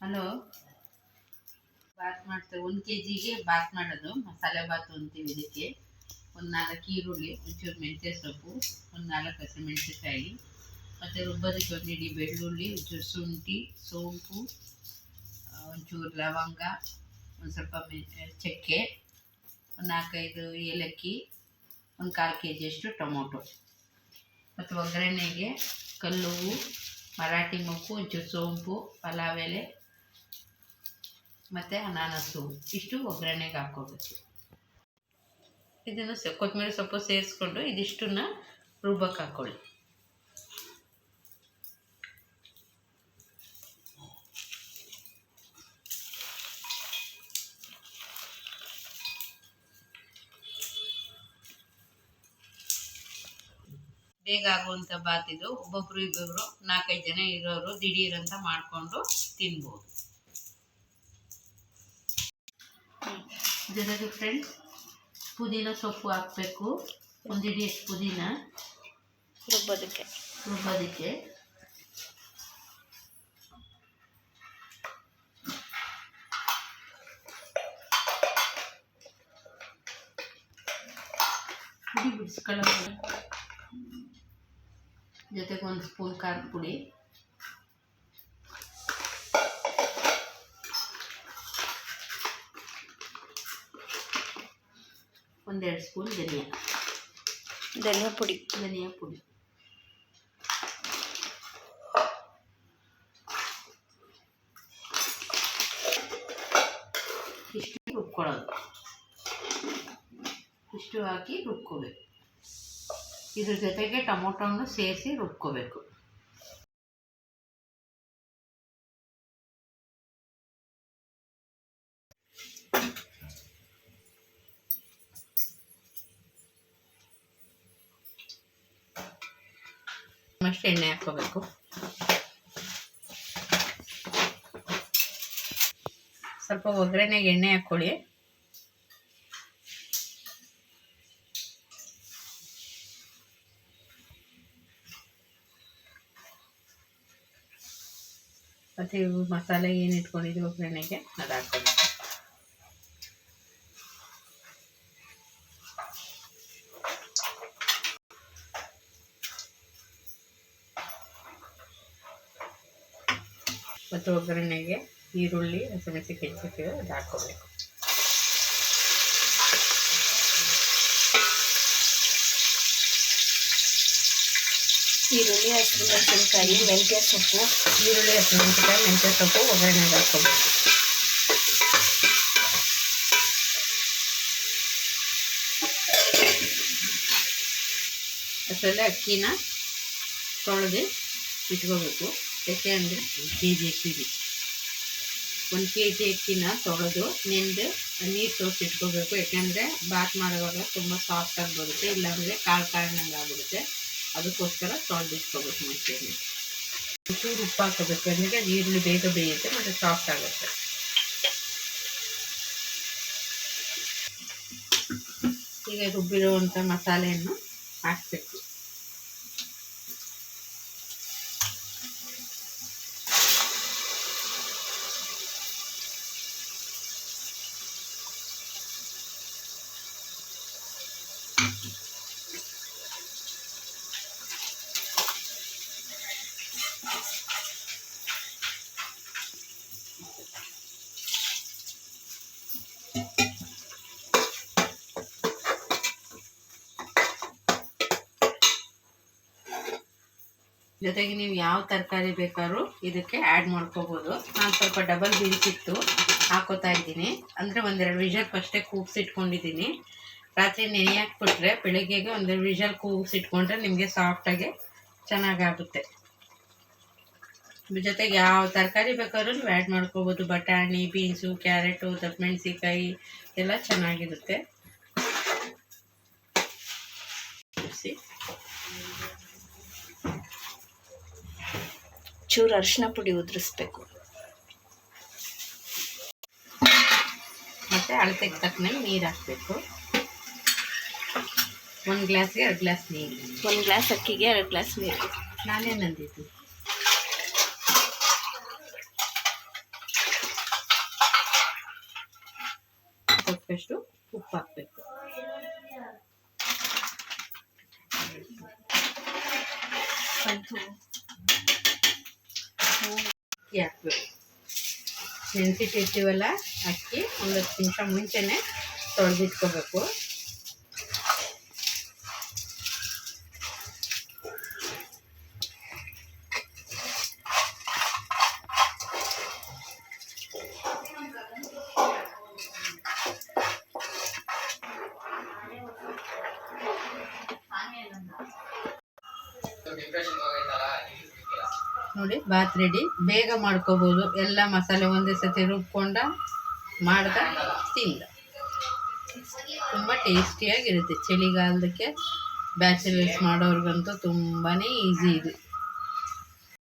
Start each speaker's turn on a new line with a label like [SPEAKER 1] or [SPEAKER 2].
[SPEAKER 1] Hello. Baat ಮಾಡ್ತೇವೆ ಒಂದು K ಜಿಗೆ ಬಾತ್ ಮಾಡೋದು, ಮಸಾಲೆ ಬಾತು ಅಂತೀವಿ ಇದಕ್ಕೆ. ಒಂದು ನಾಲ್ಕು ಈರುಳ್ಳಿ, ಒಂಚೂರು ಮೆಂತ್ಯ ಸೊಪ್ಪು, ಒಂದು ನಾಲ್ಕು ಹಸಿಮೆಣಸಿನ್ಕಾಯಿ ಮತ್ತು ರುಬ್ಬದಕ್ಕೆ ಒಂದು ಇಡೀ ಬೆಳ್ಳುಳ್ಳಿ, ಒಂಚೂರು ಶುಂಠಿ, ಸೋಂಪು ಒಂಚೂರು ಲವಂಗ, ಒಂದು ಸ್ವಲ್ಪ ಚಕ್ಕೆ, ಒಂದು ನಾಲ್ಕೈದು ಏಲಕ್ಕಿ, ಒಂದು ಕಾಲು ಕೆ ಜಿಯಷ್ಟು ಟೊಮೊಟೊ. ಮತ್ತು ಒಗ್ಗರಣೆಗೆ ಕಲ್ಲುವು, ಮರಾಠಿ ಮೊಕ್ಕು, ಒಂಚೂರು ಸೋಂಪು, ಪಲಾವ್ ಎಲೆ ಮತ್ತು ಅನಾನಸು ಇಷ್ಟು ಒಗ್ಗರಣೆಗೆ ಹಾಕ್ಕೋಬೇಕು. ಇದನ್ನು ಸ ಕೊತ್ತಂಬರಿ ಸೊಪ್ಪು ಸೇರಿಸ್ಕೊಂಡು ಇದಿಷ್ಟನ್ನ ರುಬ್ಬಕ್ಕೆ ಹಾಕ್ಕೊಳ್ಳಿ ಬೇಗ ಆಗುವಂಥ ಬಾತಿದು ಇದು. ಒಬ್ಬೊಬ್ರು ನಾಲ್ಕೈದು ಜನ ಇರೋರು ದಿಢೀರಂತ ಮಾಡಿಕೊಂಡು ತಿನ್ಬೋದು. ಜೊತೆಗೆ ಫ್ರೆಂಡ್ಸ್ ಪುದೀನ ಸೊಪ್ಪು ಹಾಕಬೇಕು. ಒಂದು ಹಿಡಿಯಷ್ಟು ಪುದೀನ.
[SPEAKER 2] ರುಬ್ಬೋದಕ್ಕೆ.
[SPEAKER 1] ರುಬ್ಬೋದಕ್ಕೆ. ಪುಡಿ ಬಿಡಿಸ್ಕೊಳ್ಳೋದು ಜೊತೆಗೆ ಒಂದು ಸ್ಪೂನ್ ಖಾರದ ಪುಡಿ. ಒಂದೆರಡು ಸ್ಪೂನ್ ಧನಿಯಾ.
[SPEAKER 2] ಧನಿಯಾ ಪುಡಿ.
[SPEAKER 1] ಧನಿಯಾ ಪುಡಿ. ಇಷ್ಟು ರುಬ್ಕೊಳ್ಳೋದು. ಇಷ್ಟು ಹಾಕಿ ರುಬ್ಕೋಬೇಕು. ಇದ್ರ ಜೊತೆಗೆ ಟೊಮೊಟೊನು ಸೇರಿಸಿ ರುಬ್ಕೋಬೇಕು. ಎಣ್ಣೆ ಹಾಕ್ಕೋಬೇಕು ಸ್ವಲ್ಪ ಒಗ್ಗರಣೆಗೆ ಎಣ್ಣೆ ಹಾಕ್ಕೊಳ್ಳಿ ಮತ್ತು ಮಸಾಲೆ ಏನು ಇಟ್ಕೊಂಡಿದ್ದೀವಿ ಒಗ್ಗರಣೆಗೆ ಅದು ಹಾಕ್ಕೋಬೇಕು ಮತ್ತು ಒಗ್ಗರಣೆಗೆ ಈರುಳ್ಳಿ ಹಸಿಮೆಣಸಿ ಹೆಚ್ಚಿರ್ತೀವಿ ಅದು ಹಾಕ್ಕೋಬೇಕು.
[SPEAKER 2] ಈರುಳ್ಳಿ ಹಸಿಮೆಣಸಿನಕಾಯಿ ಮೆಂತ್ಯ ಸೊಪ್ಪು.
[SPEAKER 1] ಈರುಳ್ಳಿ ಹಸಿಮೆಣಸಿನಕಾಯಿ ಮೆಂತ್ಯ ಸೊಪ್ಪು ಒಗ್ಗರಣೆಗೆ ಹಾಕ್ಕೋಬೇಕು. ಅಷ್ಟರಲ್ಲೇ ಅಕ್ಕಿನ ತೊಳೆದು ಇಟ್ಕೋಬೇಕು. ಯಾಕೆ ಅಂದರೆ ಒಂದು ಕೆ ಜಿ ಅಕ್ಕಿಗೆ ಒಂದು ಕೆ ಜಿ ಅಕ್ಕಿನ ತೊಳೆದು ನೆಂದು ನೀರು ಸೋಸಿ ಇಟ್ಕೋಬೇಕು. ಯಾಕೆಂದರೆ ಬಾತ್ ಮಾಡುವಾಗ ತುಂಬ ಸಾಫ್ಟಾಗಿ ಬರುತ್ತೆ ಇಲ್ಲಾಂದರೆ ಕಾಳು ಕಾಳಿನಂಗೆ ಆಗಿಬಿಡುತ್ತೆ. ಅದಕ್ಕೋಸ್ಕರ ತೊಳೆದು ಇಟ್ಕೋಬೇಕು ಮುಂಚೆನೇ ಚೂರು ಉಪ್ಪು ಹಾಕೋಬೇಕು ಅಂದರೆ ಈರುಳ್ಳಿ ಬೇಗ ಬೇಯುತ್ತೆ, ಮತ್ತು ಸಾಫ್ಟ್ ಆಗುತ್ತೆ. ಈಗ ರುಬ್ಬಿರುವಂಥ ಮಸಾಲೆಯನ್ನು ಹಾಕಬೇಕು. ಜೊತೆಗೆ ನೀವು ಯಾವ ತರಕಾರಿ ಬೇಕಾದ್ರೂ ಇದಕ್ಕೆ ಆ್ಯಡ್ ಮಾಡ್ಕೋಬೋದು. ನಾನು ಸ್ವಲ್ಪ ಡಬಲ್ ಬೀನ್ಸ್ ಇತ್ತು ಹಾಕೋತಾ ಇದ್ದೀನಿ. ಅಂದರೆ ಒಂದೆರಡು ವಿಷಲ್ ಫಸ್ಟೇ ಕೂಗ್ಸಿಟ್ಕೊಂಡಿದ್ದೀನಿ. ರಾತ್ರಿ ನೆನೆ ಹಾಕ್ಬಿಟ್ರೆ ಬೆಳಗ್ಗೆಗೆ ಒಂದೆರಡು ವಿಷಲ್ ಕೂಗ್ಸಿಟ್ಕೊಂಡ್ರೆ ನಿಮಗೆ ಸಾಫ್ಟಾಗಿ ಚೆನ್ನಾಗಾಗುತ್ತೆ. ಜೊತೆಗೆ ಯಾವ ತರಕಾರಿ ಬೇಕಾದ್ರೂ ನೀವು ಆ್ಯಡ್ ಮಾಡ್ಕೋಬೋದು. ಬಟಾಣಿ, ಬೀನ್ಸು, ಕ್ಯಾರೆಟು ದಪ್ಪಮೆಣಸಿಕಾಯಿ ಎಲ್ಲ ಚೆನ್ನಾಗಿರುತ್ತೆ.
[SPEAKER 2] ಚೂರು ಅರಿಶಿನ ಪುಡಿ ಉದುರಿಸ್ಬೇಕು.
[SPEAKER 1] ಮತ್ತೆ ಅಳತೆಗೆ ತಕ್ಕನೇ ನೀರು ಹಾಕ್ಬೇಕು. ಒಂದು ಗ್ಲಾಸ್ಗೆ ಎರಡು ಗ್ಲಾಸ್ ನೀರು.
[SPEAKER 2] ಒಂದು ಗ್ಲಾಸ್ ಅಕ್ಕಿಗೆ ಎರಡು ಗ್ಲಾಸ್ ನೀರು.
[SPEAKER 1] ನಾನೇನಂದಿದ್ದು ತಕ್ಕಷ್ಟು ಉಪ್ಪು ಹಾಕಬೇಕು.
[SPEAKER 2] ಸ್ವಲ್ಪ
[SPEAKER 1] ಅಕ್ಕಿ ಹಾಕ್ಬೇಕು ನೆನೆಸಿಟ್ಟಿರ್ತೀವಲ್ಲ ಅಕ್ಕಿ ಒಂದು ಹತ್ತು ನಿಮಿಷ ಮುಂಚೆನೆ ತೊಳೆದಿಟ್ಕೋಬೇಕು ನೋಡಿ ಬಾತ್ ರೆಡಿ ಬೇಗ ಮಾಡ್ಕೋಬೋದು. ಎಲ್ಲ ಮಸಾಲೆ ಒಂದೇ ಸತಿ ರುಬ್ಕೊಂಡ ಮಾಡ್ದ, ತಿಂದ. ತುಂಬ ಟೇಸ್ಟಿಯಾಗಿರುತ್ತೆ ಚಳಿಗಾಲದಕ್ಕೆ ಬ್ಯಾಚುಲರ್ಸ್ ಮಾಡೋರ್ಗಂತೂ ತುಂಬಾ ಈಸಿ ಇದು.